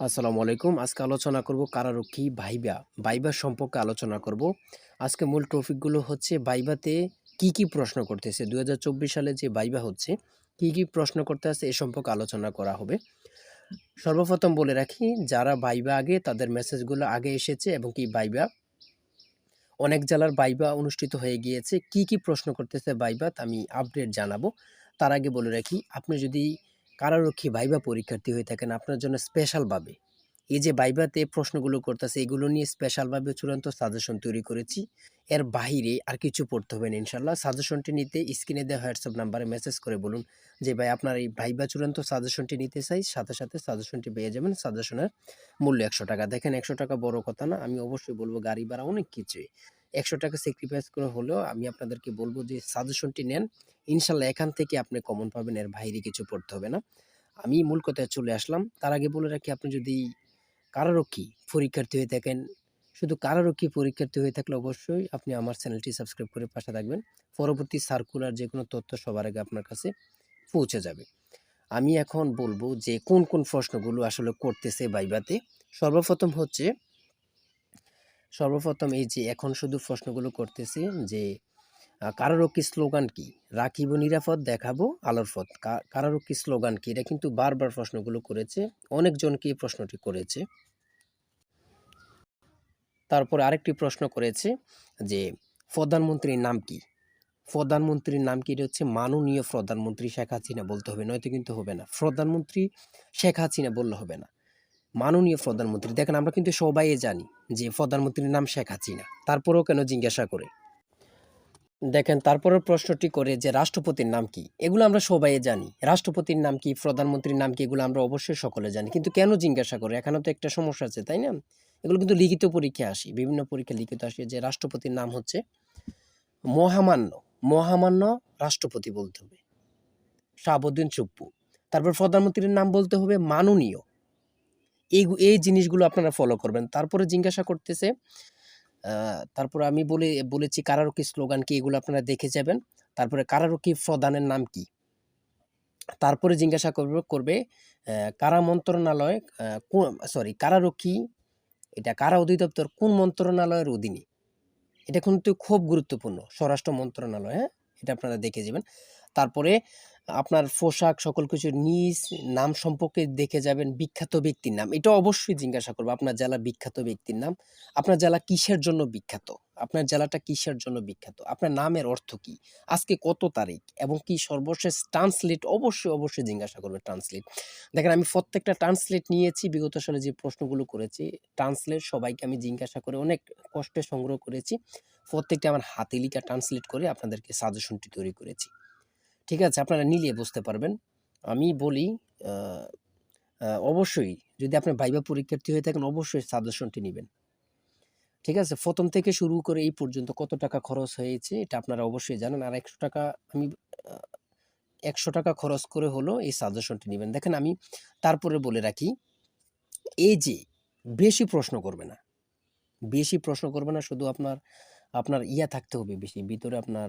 আসসালামু আলাইকুম। আজকে আলোচনা করব কারারক্ষী ভাইবা। ভাইবা সম্পর্কে আলোচনা করব। আজকে মূল টপিকগুলো হচ্ছে ভাইবাতে কি কি প্রশ্ন করতেছে। দু হাজার চব্বিশ সালে যে ভাইবা হচ্ছে, কি কি প্রশ্ন করতে আছে এ সম্পর্কে আলোচনা করা হবে। সর্বপ্রথম বলে রাখি, যারা ভাইবা আগে তাদের মেসেজগুলো আগে এসেছে এবং কি ভাইবা? অনেক জেলার ভাইবা অনুষ্ঠিত হয়ে গিয়েছে। কি কি প্রশ্ন করতেছে ভাইবাত আমি আপডেট জানাব। তার আগে বলে রাখি, আপনি যদি কারারক্ষী ভাইবা পরীক্ষার্থী হয়ে থাকেন আপনার জন্য স্পেশালভাবে এই যে ভাইবাতে প্রশ্নগুলো করতেছে, এগুলো নিয়ে স্পেশালভাবে চূড়ান্ত সাজেশন তৈরি করেছি। এর বাইরে আর কিছু পড়তে হবে না ইনশাল্লাহ সাজেশনটি নিতে স্ক্রিনে দেওয়া হোয়াটসঅ্যাপ নাম্বারে মেসেজ করে বলুন যে, ভাই, আপনার এই ভাইবা চূড়ান্ত সাজেশনটি নিতে চাই। সাথে সাথে সাজেশনটি পেয়ে যাবেন। সাজেশনের মূল্য একশো টাকা। দেখেন, একশো টাকা বড় কথা না। আমি অবশ্যই বলব, গাড়ি ভাড়া অনেক কিছুই একশো টাকা স্যাক্রিফাইস করে হলেও আমি আপনাদেরকে বলব যে সাজেশনটি নেন। ইনশাল্লাহ এখান থেকে আপনি কমন পাবেন, এর বাইরে কিছু পড়তে হবে না। আমি মূল কথায় চলে আসলাম। তার আগে বলে রাখি, আপনি যদি কারারক্ষী পরীক্ষার্থী হয়ে থাকেন, শুধু কারারক্ষী পরীক্ষার্থী হয়ে থাকলে অবশ্যই আপনি আমার চ্যানেলটি সাবস্ক্রাইব করে পাশে থাকবেন। পরবর্তী সার্কুলার যে কোনো তথ্য সবার আগে আপনার কাছে পৌঁছে যাবে। আমি এখন বলব যে কোন কোন প্রশ্নগুলো আসলে করতেছে বাইবাতে সর্বপ্রথম হচ্ছে সর্বপ্রথম এই যে এখন শুধু প্রশ্নগুলো করতেছি যে কারারক্ষী স্লোগান কি? রাখিব, নিরাপদ, দেখাবো, আলোর পথ। কারারক্ষী স্লোগান কি? এটা কিন্তু বারবার প্রশ্নগুলো করেছে, অনেকজনকে এই প্রশ্নটি করেছে। তারপরে আরেকটি প্রশ্ন করেছে যে, প্রধানমন্ত্রীর নাম কি? প্রধানমন্ত্রীর নাম কি? এটা হচ্ছে মাননীয় প্রধানমন্ত্রী শেখ হাসিনা বলতে হবে, নয়তো কিন্তু হবে না। প্রধানমন্ত্রী শেখ হাসিনা বললে হবে না। মাননীয় প্রধানমন্ত্রী। দেখেন, আমরা কিন্তু সবাই জানি যে প্রধানমন্ত্রীর নাম শেখ হাসিনা। তারপরেও কেন জিজ্ঞাসা করে? দেখেন, তারপরের প্রশ্নটি করে যে রাষ্ট্রপতির নাম কি? এগুলো আমরা সবাই জানি। রাষ্ট্রপতির নাম কি, প্রধানমন্ত্রীর নাম কি, এগুলো আমরা অবশ্যই সকলে জানি। কিন্তু কেন জিজ্ঞাসা করে? এখানে তো একটা সমস্যা আছে, তাই না? এগুলো কিন্তু লিখিত পরীক্ষায় আসে, বিভিন্ন পরীক্ষা লিখিত আসে যে রাষ্ট্রপতির নাম হচ্ছে মহামান্য। মহামান্য রাষ্ট্রপতি বলতে হবে। শাহাবুদ্দিন চুপ্পু। তারপর প্রধানমন্ত্রীর নাম বলতে হবে মাননীয়। এই এই জিনিসগুলো আপনারা ফলো করবেন। তারপরে জিজ্ঞাসা করতেছে তারপরে আমি বলে, বলেছি কারারক্ষী স্লোগান কি, এগুলো আপনারা দেখে যাবেন। তারপরে কারারক্ষী প্রধানের নাম কি? তারপরে জিজ্ঞাসা করবে করবে কারা মন্ত্রণালয় সরি কারারক্ষী এটা কারা অধিদপ্তর, কোন মন্ত্রণালয়ের অধীনে? এটা কিন্তু খুব গুরুত্বপূর্ণ, স্বরাষ্ট্র মন্ত্রণালয় হ্যাঁ? এটা আপনারা দেখে যাবেন। তারপরে আপনার পোশাক সকল কিছু নিজ নাম সম্পর্কে দেখে যাবেন, বিখ্যাত ব্যক্তির নাম। এটা অবশ্যই জিজ্ঞাসা করব, আপনার জেলা বিখ্যাত ব্যক্তির নাম। আপনার জেলা কিসের জন্য বিখ্যাত? আপনার জেলাটা কিসের জন্য বিখ্যাত? আপনার নামের অর্থ কি? আজকে কত তারিখ? এবং কি সর্বশেষ ট্রান্সলেট অবশ্যই অবশ্যই জিজ্ঞাসা করবে ট্রান্সলেট দেখেন, আমি প্রত্যেকটা ট্রান্সলেট নিয়েছি, বিগত সালে যে প্রশ্নগুলো করেছি ট্রান্সলেট সবাইকে আমি জিজ্ঞাসা করে অনেক কষ্টে সংগ্রহ করেছি। প্রত্যেকটা আমার হাতে লিখা ট্রান্সলেট করে আপনাদেরকে সাজেশনটি তৈরি করেছি। ঠিক আছে? আপনারা নিলিয়ে বুঝতে পারবেন। আমি বলি অবশ্যই যদি আপনার ভাইবা পরীক্ষার্থী হয়ে থাকেন, অবশ্যই সাজেশনটি নেবেন। ঠিক আছে? প্রথম থেকে শুরু করে এই পর্যন্ত কত টাকা খরচ হয়েছে, এটা আপনারা অবশ্যই জানেন। আর একশো টাকা আমি একশো টাকা খরচ করে হলো এই সাজেশনটি নেবেন। দেখেন আমি তারপরে বলে রাখি, এই যে বেশি প্রশ্ন করবে না। বেশি প্রশ্ন করবে না, শুধু আপনার আপনার ইয়া থাকতে হবে বেশি, ভিতরে আপনার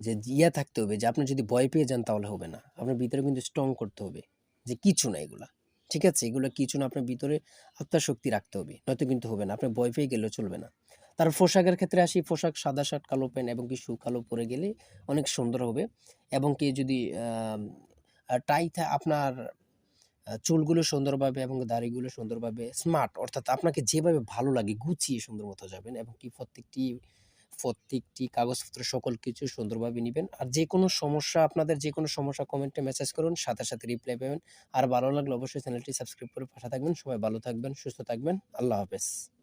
যে ইয়া থাকতে হবে, যে আপনি যদি ভয় পেয়ে যান তাহলে হবে না। আপনার ভিতরে কিন্তু স্ট্রং করতে হবে যে কিছু না এগুলা। ঠিক আছে, এগুলো কিছু না, আপনার ভিতরে আত্মাশক্তি রাখতে হবে, নয়তো কিন্তু হবে না আপনি ভয় পেয়ে গেলেও চলবে না। তার পোশাকের ক্ষেত্রে আসি, পোশাক সাদা শার্ট, কালো প্যান্ট এবং কি শু, কালো পরে গেলে অনেক সুন্দর হবে এবং কি যদি টাই আপনার চুলগুলো সুন্দরভাবে এবং দাড়িগুলো সুন্দরভাবে স্মার্ট অর্থাৎ আপনাকে যেভাবে ভালো লাগে, গুছিয়ে সুন্দর মতো যাবেন এবং কি প্রত্যেকটি প্রত্যেকটি কাগজপত্র সকল কিছু সুন্দরভাবে নেবেন। আর যে কোনো সমস্যা, আপনাদের যে কোনো সমস্যা কমেন্টে মেসেজ করুন, সাথে সাথে রিপ্লাই পাবেন। আর ভালো লাগলে অবশ্যই চ্যানেলটি সাবস্ক্রাইব করে পাশে থাকবেন। সবাই ভালো থাকবেন, সুস্থ থাকবেন। আল্লাহ হাফেজ।